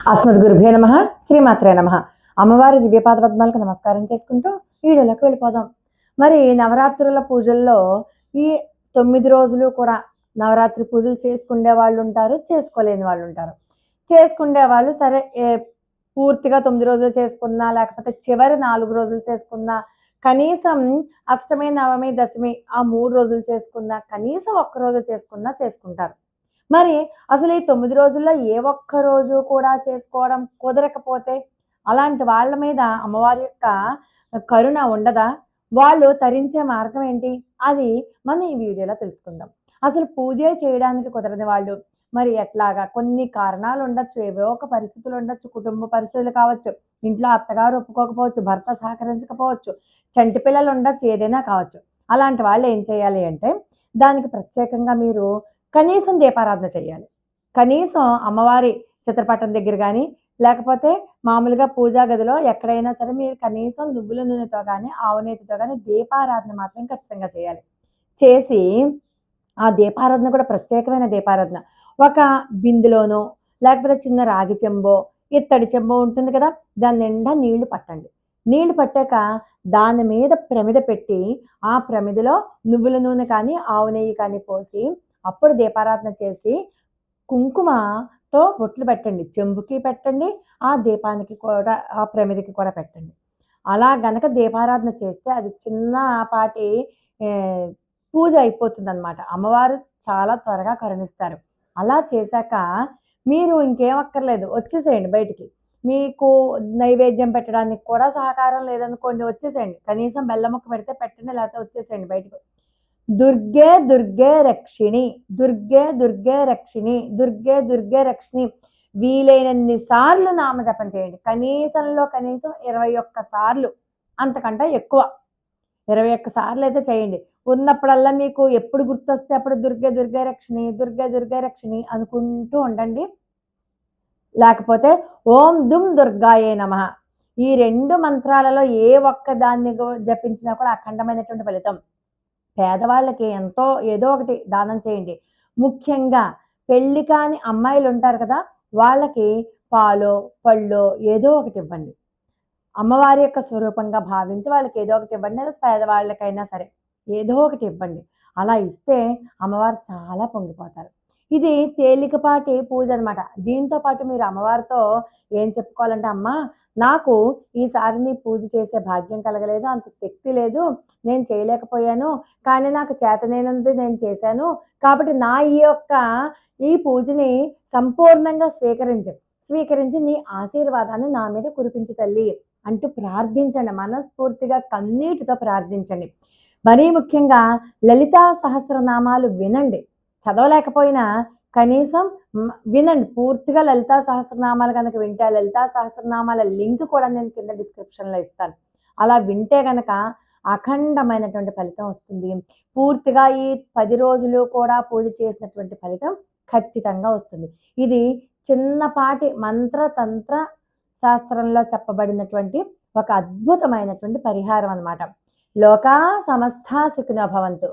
అస్మద్ గురుభే నమ శ్రీమాత్రే నమ. అమ్మవారి దివ్యపాద పద్మాలకు నమస్కారం చేసుకుంటూ వీడియోలోకి వెళ్ళిపోదాం. మరి నవరాత్రుల పూజల్లో ఈ తొమ్మిది రోజులు కూడా నవరాత్రి పూజలు చేసుకునే వాళ్ళు ఉంటారు చేసుకోలేని వాళ్ళు ఉంటారు. చేసుకునే వాళ్ళు సరే పూర్తిగా తొమ్మిది రోజులు చేసుకున్నా లేకపోతే చివరి నాలుగు రోజులు చేసుకున్నా కనీసం అష్టమి నవమి దశమి ఆ మూడు రోజులు చేసుకున్నా కనీసం ఒక్క రోజు చేసుకున్నా చేసుకుంటారు. మరి అసలు ఈ తొమ్మిది రోజుల్లో ఏ ఒక్క రోజు కూడా చేసుకోవడం కుదరకపోతే అలాంటి వాళ్ళ మీద అమ్మవారి యొక్క కరుణ ఉండదా? వాళ్ళు తరించే మార్గం ఏంటి? అది మనం ఈ వీడియోలో తెలుసుకుందాం. అసలు పూజే చేయడానికి కుదరని వాళ్ళు మరి ఎట్లాగా? కొన్ని కారణాలు ఉండొచ్చు ఏవో ఒక పరిస్థితులు ఉండొచ్చు కుటుంబ పరిస్థితులు కావచ్చు ఇంట్లో అత్తగారు ఒప్పుకోకపోవచ్చు భర్త సహకరించకపోవచ్చు చంటి పిల్లలు ఉండొచ్చు ఏదైనా కావచ్చు. అలాంటి వాళ్ళు ఏం చేయాలి అంటే దానికి ప్రత్యేకంగా మీరు కనీసం దీపారాధన చేయాలి కనీసం అమ్మవారి చిత్రపటం దగ్గర కానీ లేకపోతే మామూలుగా పూజా గదిలో ఎక్కడైనా సరే మీరు కనీసం నువ్వుల నూనెతో కానీ ఆవు నేతితో కానీ దీపారాధన మాత్రం ఖచ్చితంగా చేయాలి చేసి ఆ దీపారాధన కూడా ప్రత్యేకమైన దీపారాధన. ఒక బిందులోనో లేకపోతే చిన్న రాగి చెంబో ఇత్తడి చెంబో ఉంటుంది కదా దాని నిండా నీళ్ళు పట్టండి. నీళ్ళు పట్టాక దాని మీద ప్రమిద పెట్టి ఆ ప్రమిదలో నువ్వుల నూనె కానీ ఆవు నెయ్యి కానీ పోసి అప్పుడు దీపారాధన చేసి కుంకుమతో బొట్లు పెట్టండి. చెంబుకి పెట్టండి ఆ దీపానికి కూడా ఆ ప్రమిదికి కూడా పెట్టండి. అలా గనక దీపారాధన చేస్తే అది చిన్నపాటి పూజ అయిపోతుంది అనమాట అమ్మవారు చాలా త్వరగా కరుణిస్తారు. అలా చేశాక మీరు ఇంకేం అక్కర్లేదు వచ్చేసేయండి బయటికి. మీకు నైవేద్యం పెట్టడానికి కూడా సహకారం లేదనుకోండి వచ్చేసేయండి. కనీసం బెల్లముక్క పెడితే పెట్టండి లేకపోతే వచ్చేసేయండి బయటకు. దుర్గే దుర్గే రక్షిణి దుర్గే దుర్గే రక్షిణి దుర్గే దుర్గే రక్షిణి వీలైనన్ని సార్లు నామజపం చేయండి. కనీసంలో కనీసం ఇరవై ఒక్క సార్లు అంతకంటే ఎక్కువ. ఇరవై ఒక్క సార్లు అయితే చేయండి. ఉన్నప్పుడల్లా మీకు ఎప్పుడు గుర్తొస్తే అప్పుడు దుర్గే దుర్గే రక్షిణి దుర్గే దుర్గే రక్షిణి అనుకుంటూ ఉండండి. లేకపోతే ఓం దుమ్ దుర్గాయే నమ. ఈ రెండు మంత్రాలలో ఏ ఒక్క దాన్ని జపించినా కూడా అఖండమైనటువంటి ఫలితం. పేదవాళ్ళకి ఎంతో ఏదో ఒకటి దానం చేయండి. ముఖ్యంగా పెళ్ళి కాని అమ్మాయిలు ఉంటారు కదా వాళ్ళకి పాలో పళ్ళో ఏదో ఒకటి ఇవ్వండి. అమ్మవారి యొక్క స్వరూపంగా భావించి వాళ్ళకి ఏదో ఒకటి ఇవ్వండి. లేదా పేదవాళ్ళకైనా సరే ఏదో ఒకటి ఇవ్వండి. అలా ఇస్తే అమ్మవారు చాలా పొంగిపోతారు. ఇది తేలికపాటి పూజ అనమాట దీంతో పాటు మీరు అమ్మవారితో ఏం చెప్పుకోవాలంటే అమ్మ నాకు ఈసారి నీ పూజ చేసే భాగ్యం కలగలేదు అంత శక్తి లేదు నేను చేయలేకపోయాను కానీ నాకు చేతనైనది నేను చేశాను. కాబట్టి నా ఈ యొక్క ఈ పూజని సంపూర్ణంగా స్వీకరించు. స్వీకరించి నీ ఆశీర్వాదాన్ని నా మీద కురిపించు తల్లి అంటూ ప్రార్థించండి. మనస్ఫూర్తిగా కన్నీటితో ప్రార్థించండి. మరీ ముఖ్యంగా లలితా సహస్రనామాలు వినండి. చదవలేకపోయినా కనీసం వినండి. పూర్తిగా లలితా సహస్రనామాలు కనుక వింటే ఆ లలితా సహస్రనామాల లింక్ కూడా నేను కింద డిస్క్రిప్షన్లో ఇస్తాను. అలా వింటే కనుక అఖండమైనటువంటి ఫలితం వస్తుంది. పూర్తిగా ఈ పది రోజులు కూడా పూజ చేసినటువంటి ఫలితం ఖచ్చితంగా వస్తుంది. ఇది చిన్నపాటి మంత్ర తంత్ర శాస్త్రంలో చెప్పబడినటువంటి ఒక అద్భుతమైనటువంటి పరిహారం అన్నమాట. లోకా సమస్త సుఖినో భవంతు.